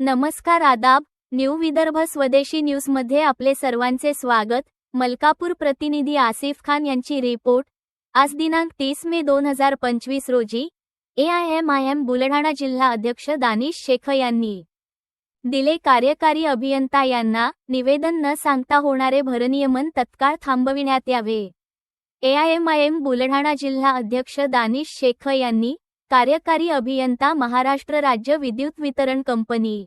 नमस्कार आदाब न्यू विदर्भ स्वदेशी न्यूजमध्ये आपले सर्वांचे स्वागत. मलकापूर प्रतिनिधी आसिफ खान यांची रिपोर्ट. आज दिनांक तीस मे दोन हजार पंचवीस रोजी A I M I M Buldhana जिल्हा अध्यक्ष दानिश शेख यांनी दिले कार्यकारी अभियंता यांना निवेदन न सांगता होणारे भरनियमन तत्काळ थांबविण्यात यावे. A I M I M Buldhana जिल्हा अध्यक्ष दानिश शेख यांनी कार्यकारी अभियंता महाराष्ट्र राज्य विद्युत वितरण कंपनी.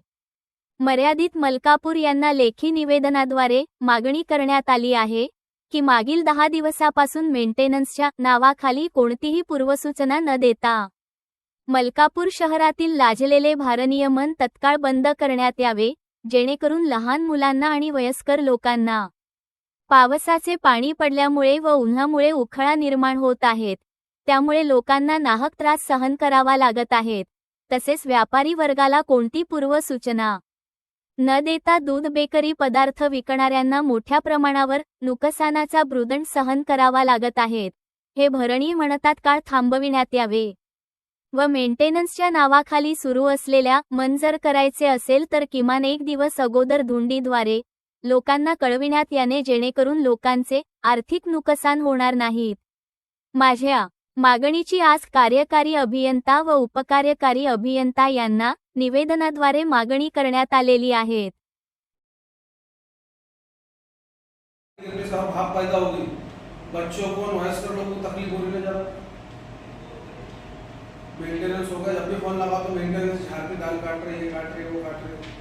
मर्यादित मलकापूर यांना लेखी निवेदनाद्वारे मागणी करण्यात आली आहे की मागील दहा दिवसापासून मेंटेनन्सच्या नावाखाली कोणतीही पूर्वसूचना न देता मलकापूर शहरातील लाजलेले भारनियमन तत्काळ बंद करण्यात यावे जेणेकरून लहान मुलांना आणि वयस्कर लोकांना पावसाचे पाणी पडल्यामुळे व उन्हामुळे उखळा निर्माण होत आहेत. त्यामुळे लोकांना नाहक त्रास सहन करावा लागत आहेत. तसेच व्यापारी वर्गाला कोणती पूर्वसूचना? न देता दूध बेकरी पदार्थ विकणाऱ्यांना मोठ्या प्रमाणावर नुकसानाचा ब्रुदंड सहन करावा लागत आहेत. हे भरणी म्हणतात काळ थांबविण्यात यावे. व मेंटेनन्सच्या नावाखाली सुरू असलेल्या मन जर करायचे असेल तर किमान एक दिवस अगोदर धुंडीद्वारे लोकांना कळविण्यात याने जेणेकरून लोकांचे आर्थिक नुकसान होणार नाहीत. माझ्या मागणीची आज कार्यकारी अभियंता व उपकार्यकारी अभियंता यांना निवेदनाद्वारे मागणी करण्यात आलेली आहे. बच्चों को वयस्कर लोग को तकलीफ हो रही है जब मेंटेनेंस होगा जब भी फोन लगा तो मेंटेनेंस झाड़ के दाल काट रहे हैं काट रहे है वो काट रहे. है